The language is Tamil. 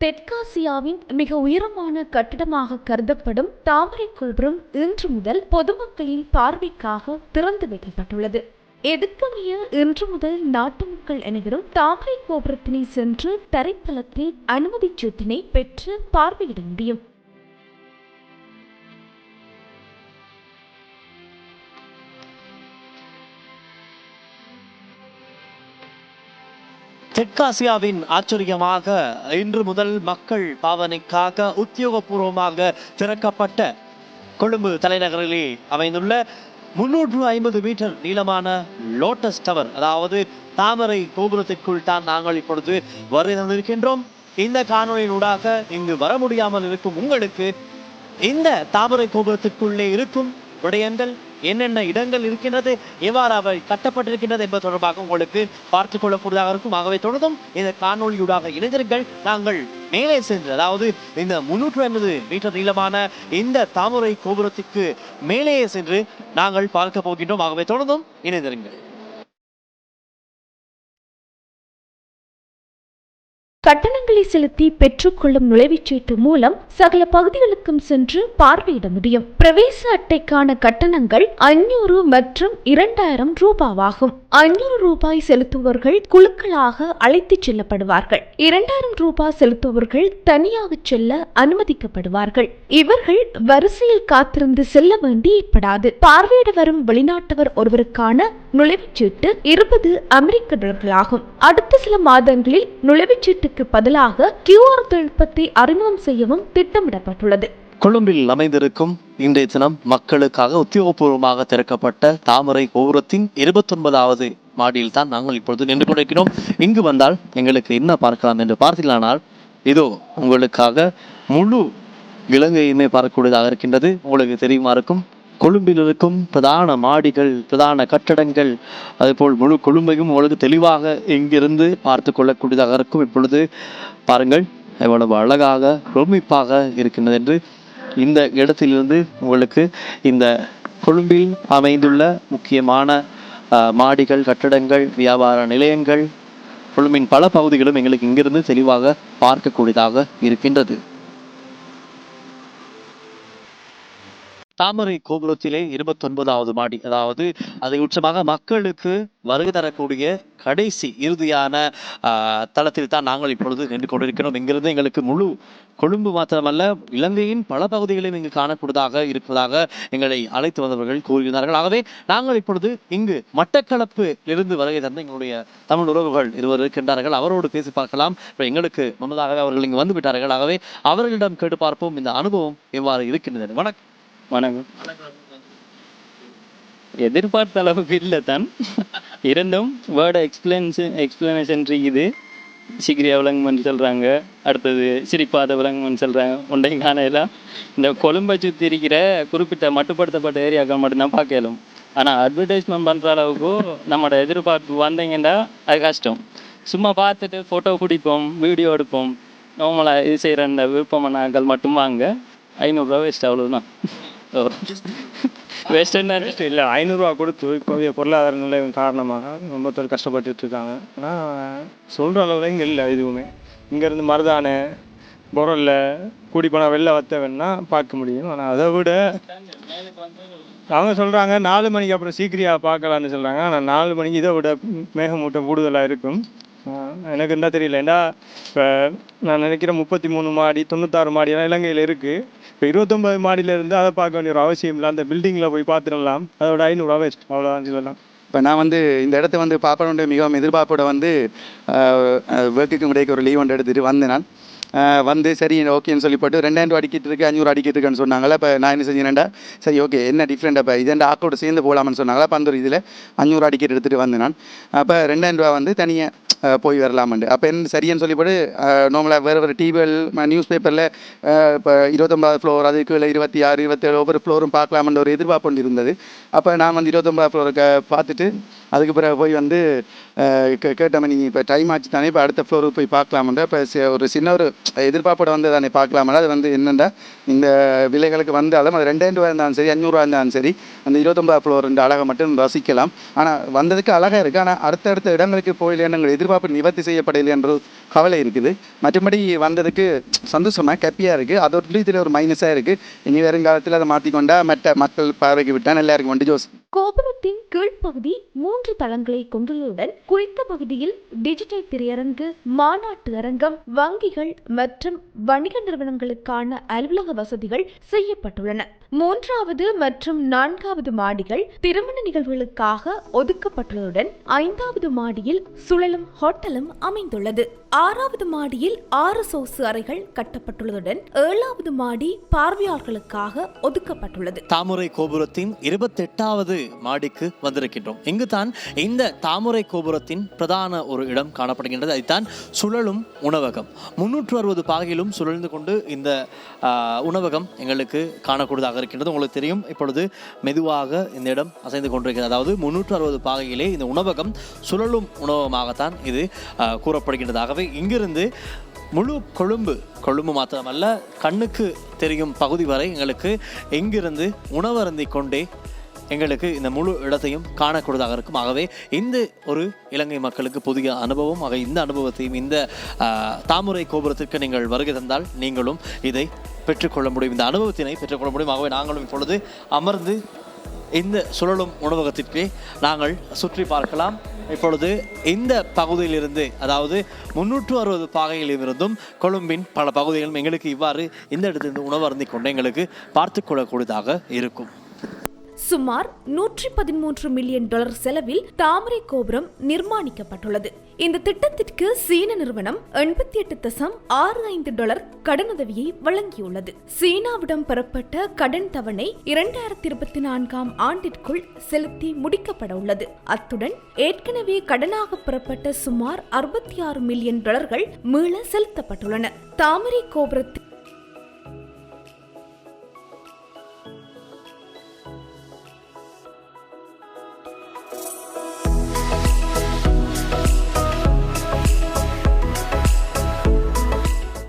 தெற்காசியாவின் மிக உயரமான கட்டிடமாக கருதப்படும் தாமரை கோபுரம் இன்று முதல் பொதுமக்களின் பார்வைக்காக திறந்து வைக்கப்பட்டுள்ளது. எதுக்கமைய இன்று முதல் நாட்டு மக்கள் அனைவரும் தாமரை கோபுரத்தினை சென்று தரைத்தளத்தில் அனுமதி சீட்டினை பெற்று பார்வையிட முடியும். தெற்காசியாவின் ஆச்சரியமாக இன்று முதல் மக்கள் பாவனைக்காக உத்தியோகபூர்வமாக திறக்கப்பட்ட கொழும்பு தலைநகரிலே அமைந்துள்ள முன்னூற்று ஐம்பது மீட்டர் நீளமான லோட்டஸ் டவர் அதாவது தாமரை கோபுரத்திற்குள் தான் நாங்கள் இப்பொழுது வருகை தந்திருக்கின்றோம் இந்த காணொலியினூடாக இங்கு வர முடியாமல் இருக்கும் உங்களுக்கு இந்த தாமரை கோபுரத்திற்குள்ளே இருக்கும் விடயங்கள் என்னென்ன இடங்கள் இருக்கின்றது எவ்வாறு அவை கட்டப்பட்டிருக்கின்றது என்பது தொடர்பாக உங்களுக்கு பார்த்துக் கொள்ளக்கூடியதாக இருக்கும். ஆகவே தொடர்ந்தும் இந்த காணொலியூடாக இணைந்திருங்கள். நாங்கள் மேலே சென்று அதாவது இந்த முன்னூற்று ஐம்பது மீட்டர் நீளமான இந்த தாமரை கோபுரத்திற்கு மேலேயே சென்று நாங்கள் பார்க்க போகின்றோம். ஆகவே தொடர்ந்தும் இணைந்திருங்கள். கட்டணங்களை செலுத்தி பெற்றுக்கொள்ளும் நுழைவுச்சீட்டு மூலம் சகல பகுதிகளுக்கும் சென்று பார்வையிட முடியும். பிரவேச அட்டைக்கான கட்டணங்கள் ஐநூறு மற்றும் இரண்டாயிரம் ரூபாவாகும். ஐநூறு ரூபாய் செலுத்துபவர்கள் குழுக்களாக அழைத்துச் செல்லப்படுவார்கள். இரண்டாயிரம் ரூபாய் செலுத்துபவர்கள் தனியாக செல்ல அனுமதிக்கப்படுவார்கள். இவர்கள் வரிசையில் காத்திருந்து செல்ல வேண்டி ஏற்படாது பார்வையிட வரும் வெளிநாட்டவர் ஒருவருக்கான நுழைவுச்சீட்டு இருபது அமெரிக்க டாலர்களாகும் அடுத்த சில மாதங்களில் நுழைவுச்சீட்டுக்கு பதிலாக கியூஆர் தொழில்நுட்பத்தை அறிமுகம் செய்யவும் திட்டமிடப்பட்டுள்ளது. கொழும்பில் அமைந்திருக்கும் இன்றைய தினம் மக்களுக்காக உத்தியோகபூர்வமாக திறக்கப்பட்ட தாமரை கோபுரத்தின் இருபத்தொன்பதாவது மாடியில் தான் நாங்கள் இப்பொழுது நின்று கொண்டிருக்கிறோம். இங்கு வந்தால் எங்களுக்கு என்ன பார்க்கலாம் என்று பார்த்தீங்களானால் இதோ உங்களுக்காக முழு இலங்கையுமே பார்க்கக்கூடியதாக இருக்கின்றது. உங்களுக்கு தெரியுமா இருக்கும்? கொழும்பில் இருக்கும் பிரதான மாடிகள் பிரதான கட்டடங்கள் அதுபோல் முழு கொழும்பையும் உங்களுக்கு தெளிவாக இங்கிருந்து பார்த்து கொள்ளக்கூடியதாக இருக்கும். இப்பொழுது பாருங்கள் எவ்வளவு அழகாக பிரமிப்பாக இருக்கின்றது என்று இந்த இடத்திலிருந்து உங்களுக்கு இந்த கொழும்பில் அமைந்துள்ள முக்கியமான மாடிகள் கட்டடங்கள் வியாபார நிலையங்கள் கொழும்பின் பல பகுதிகளும் எங்களுக்கு இங்கிருந்து தெளிவாக பார்க்கக்கூடியதாக இருக்கின்றது. தாமரை கோபுரத்திலே இருபத்தொன்பதாவது மாடி. அதாவது அதை உச்சமாக மக்களுக்கு வருகை தரக்கூடிய கடைசி இறுதியான ஆஹ், தளத்தில் தான் நாங்கள் இப்பொழுது நின்று கொண்டிருக்கிறோம். இங்கிருந்து எங்களுக்கு முழு கொழும்பு மாத்திரமல்ல இலங்கையின் பல பகுதிகளில் இங்கு காணக்கூடியதாக இருப்பதாக எங்களை அழைத்து வந்தவர்கள் கூறியிருந்தார்கள். ஆகவே நாங்கள் இப்பொழுது இங்கு மட்டக்களப்பு இருந்து வருகை தந்த எங்களுடைய தமிழ் உறவுகள் இருவர் இருக்கின்றார்கள். அவரோடு பேசி பார்க்கலாம். இப்போ எங்களுக்கு முன்னதாகவே அவர்கள் இங்கு வந்து விட்டார்கள். ஆகவே அவர்களிடம் கேட்டு பார்ப்போம். இந்த அனுபவம் எவ்வாறு இருக்கின்றது. வணக்கம். வணக்கம். எதிர்பார்த்த அளவுக்கு இல்லை தான். இரண்டும் வேர்டை எக்ஸ்பிளன்ஸ் எக்ஸ்பிளனேஷன் இருக்குது சிகிரியா விளங்குமன்னு சொல்கிறாங்க அடுத்தது சிரிப்பாத விளங்குமன்னு சொல்கிறாங்க உண்டையும் காணையெல்லாம் இந்த கொழும்பை சுற்றி இருக்கிற குறிப்பிட்ட மட்டுப்படுத்தப்பட்ட ஏரியாக்கள் மட்டும்தான் பார்க்கலும். ஆனால் அட்வர்டைஸ்மெண்ட் பண்ணுற அளவுக்கு நம்மளோட எதிர்பார்ப்பு வந்தீங்கன்னா அது கஷ்டம். சும்மா பார்த்துட்டு ஃபோட்டோ பிடிப்போம் வீடியோ எடுப்போம். நார்மலாக இது செய்கிற இந்த விருப்பமானாக்கள் மட்டும் வாங்க. ஐநூறுரூவா வேஸ்ட் அவ்வளோதான் ஓ. இல்லை ஐநூறுரூவா கொடுத்து இப்போதைய பொருளாதார நிலை காரணமாக ரொம்ப பேர் கஷ்டப்பட்டுட்டு இருக்காங்க ஆனால் சொல்கிற அளவில் இங்கே இல்லை எதுவுமே. இங்கேருந்து மருதானை பொருளில் கூடி போனால் வெளில வத்த வேணா பார்க்க முடியும். ஆனால் அதை விட அவங்க சொல்கிறாங்க நாலு மணிக்கு அப்புறம் சீக்கிரியாக பார்க்கலான்னு சொல்கிறாங்க ஆனால் நாலு மணிக்கு இதை விட மேகமூட்டம் கூடுதலாக இருக்கும். எனக்கு என்ன தெரியல. ஏன்னா இப்போ நான் நினைக்கிறேன் முப்பத்தி மூணு மாடி தொண்ணூத்தாறு மாடியெல்லாம் இலங்கையில் இருக்குது இப்போ இருபத்தொம்பது மாடியில் இருந்து அதை பார்க்க வேண்டிய ஒரு அவசியம் இல்லை. அந்த பில்டிங்கில் போய் பார்த்துடலாம். அதோட ஐநூறுரூவா வேஸ்ட் அவ்வளோதான் சொல்லலாம் இப்போ நான் வந்து இந்த இடத்த வந்து பார்ப்பனுடைய மிகவும் எதிர்பார்ப்போட வந்து ஒர்க்குக்கு இடையே ஒரு லீவ் ஒன்று எடுத்துகிட்டு வந்தேன் நான். வந்து சரி ஓகேன்னு சொல்லி போட்டு ரெண்டாயிரம் ரூபா அடிக்கிட்டு இருக்கு அஞ்சூறு அடிக்கிட்டு இருக்குன்னு சொன்னாங்களா இப்போ நான் என்ன செஞ்சேன்டா சரி ஓகே என்ன டிஃப்ரெண்ட் அப்போ இதெண்டா ஆக்கோட சேர்ந்து போகலாம்னு சொன்னாங்களா அப்போ அந்த ஒரு இதில் அஞ்சூறு அடிக்கிட்டு எடுத்துகிட்டு வந்தேன் நான். அப்போ ரெண்டாயிரம் ரூபா வந்து தனியாக போய் வரலாமண்டு. அப்போ என்ன சரின்னு சொல்லிப்படு நார்மலாக வேறு வேறு டிவிகள் நியூஸ் பேப்பரில் இப்போ இருபத்தொம்பதாவது ஃப்ளோர் அதுக்கு இல்லை இருபத்தி ஆறு இருபத்தேழு ஒவ்வொரு ஃப்ளோரும் பார்க்கலாமன்ற ஒரு எதிர்பார்ப்பு ஒன்று இருந்தது. அப்போ நான் வந்து இருபத்தொம்பதாவது ஃப்ளோருக்கு பார்த்துட்டு அதுக்கு பிறகு போய் வந்து கேட்டோம் நீங்கள் இப்போ டைம் ஆச்சு தானே இப்போ அடுத்த ஃப்ளோருக்கு போய் பார்க்கலாம்ன்ற இப்போ ஒரு சின்ன ஒரு எதிர்பார்ப்போட வந்து தானே பார்க்கலாமல. அது வந்து என்னென்னா இந்த விலைகளுக்கு வந்தாலும் அது ரெண்டாயிரம் ரூபா இருந்தாலும் சரி அஞ்சூறுவா இருந்தாலும் சரி அந்த இருபத்தொம்பது ஃப்ளோர் இந்த அழகை மட்டும் ரசிக்கலாம் ஆனால் வந்ததுக்கு அழகாக இருக்குது ஆனால் அடுத்தடுத்த இடங்களுக்கு போயிலேன்னு எதிர்பார்ப்பு நிவர்த்தி செய்யப்படலை என்ற ஒரு கவலை இருக்குது. மற்றபடி வந்ததுக்கு சந்தோஷமாக ஹாப்பியாக இருக்குது அதோட இதில் ஒரு மைனஸாக இருக்குது இனி வருங்காலத்தில் அதை மாற்றிக்கொண்டா மற்ற மக்கள் பார்வைக்கு விட்டால் நல்லா இருக்கும் வண்டி ஜோஸ் கோபுரத்தின் கீழ்ப்பகுதி மூன்று தளங்களை கொண்டுள்ளதுடன் குறித்த பகுதியில் டிஜிட்டல் திரையரங்கு மாநாட்டு அரங்கம் வங்கிகள் மற்றும் வணிக நிறுவனங்களுக்கான அலுவலக வசதிகள் செய்யப்பட்டுள்ளன. மூன்றாவது மற்றும் நான்காவது மாடிகள் திருமண நிகழ்வுகளுக்காக ஒதுக்கப்பட்டுள்ளதுடன் ஐந்தாவது மாடியில் சுழலும் ஹோட்டலும் அமைந்துள்ளது. ஆறாவது மாடியில் ஆறு சோசு அறைகள் கட்டப்பட்டுள்ளதுடன் ஏழாவது மாடி பார்வையாளர்களுக்காக ஒதுக்கப்பட்டுள்ளது. தாமரை கோபுரத்தின் இருபத்தெட்டாவது மாடிக்கு வந்திருக்கின்றோம். இங்குதான் இந்த தாமரை கோபுரத்தின் பிரதான ஒரு இடம் காணப்படுகின்றது. அதுதான் சுழலும் உணவகம். முன்னூற்று அறுபது பாகையிலும் சுழல்ந்து கொண்டு இந்த உணவகம் எங்களுக்கு காணக்கூடியதாக இருக்கின்றது. உங்களுக்கு தெரியும் இப்பொழுது மெதுவாக இந்த இடம் அசைந்து கொண்டிருக்கிறது. அதாவது முன்னூற்று அறுபது பாகையிலே இந்த உணவகம் சுழலும் உணவகமாகத்தான் இது கூறப்படுகின்றதாகவே இங்கிருந்து முழு கொழும்பு கொழும்பு மாத்திரமல்ல கண்ணுக்கு தெரியும் பகுதி வரை எங்களுக்கு எங்கிருந்து உணவருந்திக் கொண்டே எங்களுக்கு இந்த முழு இடத்தையும் காணக்கூடியதாக இருக்கும். ஆகவே இந்த ஒரு இலங்கை மக்களுக்கு புதிய அனுபவம் ஆக இந்த அனுபவத்தையும் இந்த தாமரை கோபுரத்திற்கு நீங்கள் வருகை தந்தால் நீங்களும் இதை பெற்றுக்கொள்ள முடியும். இந்த அனுபவத்தினை பெற்றுக்கொள்ள முடியும். ஆகவே நாங்களும் இப்பொழுது அமர்ந்து இந்த சுழலும் உணவகத்திற்கு நாங்கள் சுற்றி பார்க்கலாம். இப்பொழுது இந்த பகுதியிலிருந்து அதாவது முன்னூற்று அறுபது பாகையிலிருந்தும் கொழும்பின் பல பகுதிகளும் எங்களுக்கு இவ்வாறு இந்த இடத்திலிருந்து உணவு அருந்திக் கொண்டு எங்களுக்கு பார்த்து கொள்ளக்கூடியதாக இருக்கும். சுமார் நூற்றி பதிமூன்று மில்லியன் டாலர் செலவில் தாமரை கோபுரம் நிர்மாணிக்கப்பட்டுள்ளது. இந்த திட்டத்திற்கு சீன நிறுவனம் எண்பத்தி எட்டு தசம் ஆறு ஐந்து டாலர் கடனுதவியை வழங்கியுள்ளது. சீனாவிடம் பெறப்பட்ட கடன் தவணை இரண்டாயிரத்தி இருபத்தி நான்காம் ஆண்டிற்குள் செலுத்தி முடிக்கப்பட உள்ளது. அத்துடன் ஏற்கனவே கடனாக பெறப்பட்ட சுமார் அறுபத்தி ஆறு மில்லியன் டாலர்கள் மீள செலுத்தப்பட்டுள்ளன. தாமரை கோபுரத்தில்